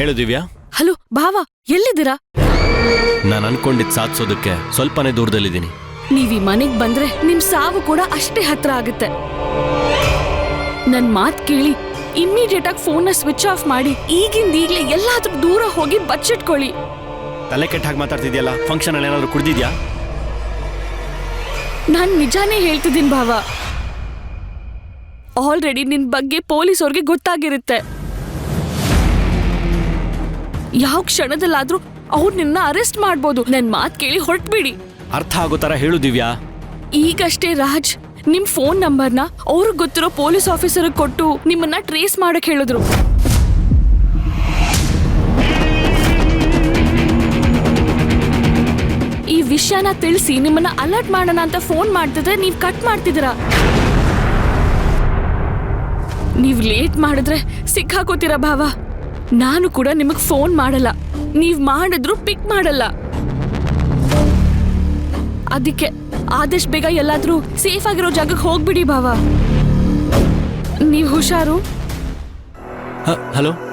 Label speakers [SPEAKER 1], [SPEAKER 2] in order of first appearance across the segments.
[SPEAKER 1] ಹೇಳು ದಿವ್ಯಾ.
[SPEAKER 2] ಹಲೋ ಭಾವ ಎಲ್ಲಿದ್ದೀರಾ?
[SPEAKER 1] ನಾನು ಅನ್ಕೊಂಡಿದ್ ಸಾಧಿಸೋದಕ್ಕೆ ಸ್ವಲ್ಪನೇ ದೂರದಲ್ಲಿದ್ದೀನಿ.
[SPEAKER 2] ನೀವ್ ಈ ಮನೆಗ್ ಬಂದ್ರೆ ನಿಮ್ ಸಾವು ಕೂಡ ಅಷ್ಟೇ ಹತ್ರ ಆಗುತ್ತೆ. ನನ್ ಮಾತ್ ಕೇಳಿ ಇಮ್ಮಿಡಿಯೇಟ್ ಆಗಿ ಫೋನ್ನ ಸ್ವಿಚ್ ಆಫ್ ಮಾಡಿ ಈಗಿಂದ ಈಗ್ಲೇ ಎಲ್ಲಾದ್ರೂ ದೂರ ಹೋಗಿ ಬಚ್ಚಿಟ್ಕೊಳ್ಳಿ.
[SPEAKER 1] ತಲೆ ಕೆಟ್ಟ ಹಾಗೆ ಮಾತಾಡ್ತಿದ್ಯಲ್ಲ ಫಂಕ್ಷನ್ ಅಲ್ಲಿ ಏನಾದ್ರು ಕುಡ್ದಿದ್ಯಾ?
[SPEAKER 2] ನಾನ್ ನಿಜಾನೇ ಹೇಳ್ತಿದ್ದೀನಿ ಭಾವ. ಆಲ್ರೆಡಿ ನಿನ್ ಬಗ್ಗೆ ಪೊಲೀಸ್ ಅವ್ರಿಗೆ ಗೊತ್ತಾಗಿರುತ್ತೆ. ಯಾವ ಕ್ಷಣದಲ್ಲಾದ್ರೂ ಅವ್ರು ನಿನ್ನ ಅರೆಸ್ಟ್ ಮಾಡ್ಬೋದು. ನನ್ ಮಾತ್ ಕೇಳಿ ಹೊರಟ್ಬಿಡಿ.
[SPEAKER 1] ಅರ್ಥ ಆಗೋ ತರ ಹೇಳು ದಿವ್ಯಾ.
[SPEAKER 2] ಈಗಷ್ಟೇ ರಾಜ್ ನಿಮ್ ಫೋನ್ ನಂಬರ್ನ ಅವ್ರಿಗೆ ಗೊತ್ತಿರೋ ಪೊಲೀಸ್ ಆಫೀಸರ್ ಕೊಟ್ಟು ನಿಮ್ಮನ್ನ ಟ್ರೇಸ್ ಮಾಡಕ್ ಹೇಳಿದ್ರು. ಈ ವಿಷಯನ ತಿಳಿಸಿ ನಿಮ್ಮನ್ನ ಅಲರ್ಟ್ ಮಾಡೋಣ ಅಂತ ಫೋನ್ ಮಾಡ್ತಿದ್ರೆ ನೀವ್ ಕಟ್ ಮಾಡ್ತಿದ್ದೀರಾ? ನೀವ್ ಲೇಟ್ ಮಾಡಿದ್ರೆ ಸಿಕ್ಕಾಕೋತೀರಾ ಭಾವ? ನಾನು ಕೂಡ ನಿಮಗ್ ಫೋನ್ ಮಾಡಲ್ಲ. ನೀವ್ ಮಾಡಿದ್ರು ಪಿಕ್ ಮಾಡಲ್ಲ. ಅದಕ್ಕೆ ಆದಷ್ಟು ಬೇಗ ಎಲ್ಲಾದ್ರೂ ಸೇಫ್ ಆಗಿರೋ ಜಾಗಕ್ಕೆ ಹೋಗ್ಬಿಡಿ ಭಾವ. ನೀವು ಹುಷಾರು?
[SPEAKER 1] ಹಲೋ?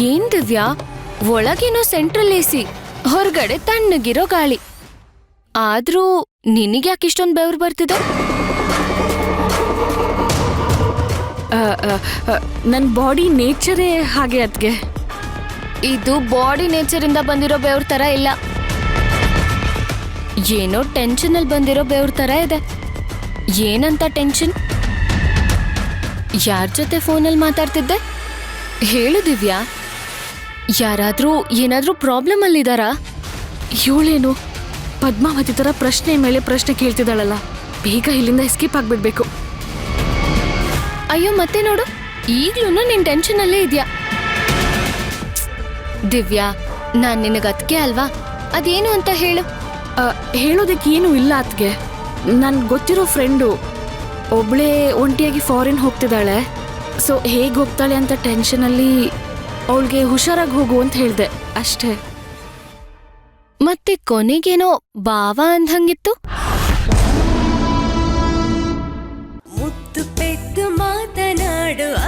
[SPEAKER 3] ಏನ್ ದಿವ್ಯಾ? ಒಳಗೇನೋ ಸೆಂಟ್ರಲ್ ಎಸಿ ಹೊರಗಡೆ ತಣ್ಣಗಿರೋ ಗಾಳಿ. ಆದ್ರೂ ನಿನಗ್ಯಾಕೆ ಇಷ್ಟೊಂದು ಬೆವ್ರು ಬರ್ತಿದೆ?
[SPEAKER 2] ನನ್ನ ಬಾಡಿ ನೇಚರೇ ಹಾಗೆ ಅದ್ಗೆ.
[SPEAKER 3] ಇದು ಬಾಡಿ ನೇಚರ್ ಇಂದ ಬಂದಿರೋ ಬೆವ್ರ ತರ ಇಲ್ಲ. ಏನೋ ಟೆನ್ಷನ್ ಅಲ್ಲಿ ಬಂದಿರೋ ಬೆವ್ರ ತರ ಇದೆ. ಏನಂತ ಟೆನ್ಷನ್ ಯಾರ ಜೊತೆ ಫೋನಲ್ಲಿ ಮಾತಾಡ್ತಿದ್ದೆ? ಹೇಳು ದಿವ್ಯಾ. ಯಾರಾದ್ರೂ ಏನಾದ್ರೂ ಪ್ರಾಬ್ಲಮ್ ಅಲ್ಲಿದ್ದಾರಾ
[SPEAKER 2] ಇವಳೇನು ಪದ್ಮಾವತಿ ತರ ಪ್ರಶ್ನೆ ಮೇಲೆ ಪ್ರಶ್ನೆ ಕೇಳ್ತಿದ್ದಾಳಲ್ಲ. ಬೇಗ ಇಲ್ಲಿಂದ ಎಸ್ಕೇಪ್ ಆಗ್ಬಿಡ್ಬೇಕು.
[SPEAKER 3] ಅಯ್ಯೋ, ಮತ್ತೆ ನೋಡು. ಈಗಲೂ ನಿನ್ ಟೆನ್ಷನ್ ಅಲ್ಲೇ ಇದ್ಯಾ? ದಿವ್ಯಾ, ನಾನ್ ನಿನಗೆ ಅದಕ್ಕೆ ಅಲ್ವಾ? ಅದೇನು ಅಂತ ಹೇಳು.
[SPEAKER 2] ಹೇಳೋದಕ್ಕೆ ಏನು ಇಲ್ಲ ಅತ್ಗೆ ನನ್ಗೆ ಗೊತ್ತಿರೋ ಫ್ರೆಂಡು ಒಬ್ಳೆ ಒಂಟಿಯಾಗಿ ಫಾರಿನ್ ಹೋಗ್ತಿದ್ದಾಳೆ. ಸೊ ಹೇಗೆ ಹೋಗ್ತಾಳೆ ಅಂತ ಟೆನ್ಷನಲ್ಲಿ ಅವಳಿಗೆ ಹುಷಾರಾಗಿ ಹೋಗು ಅಂತ ಹೇಳಿದೆ ಅಷ್ಟೇ.
[SPEAKER 3] ಮತ್ತೆ ಕೊನೆಗೇನೋ ಬಾವ ಅಂದಂಗಿತ್ತು?
[SPEAKER 4] ಮುತ್ತು ಪೆದ್ದು ಮಾತನಾಡುವ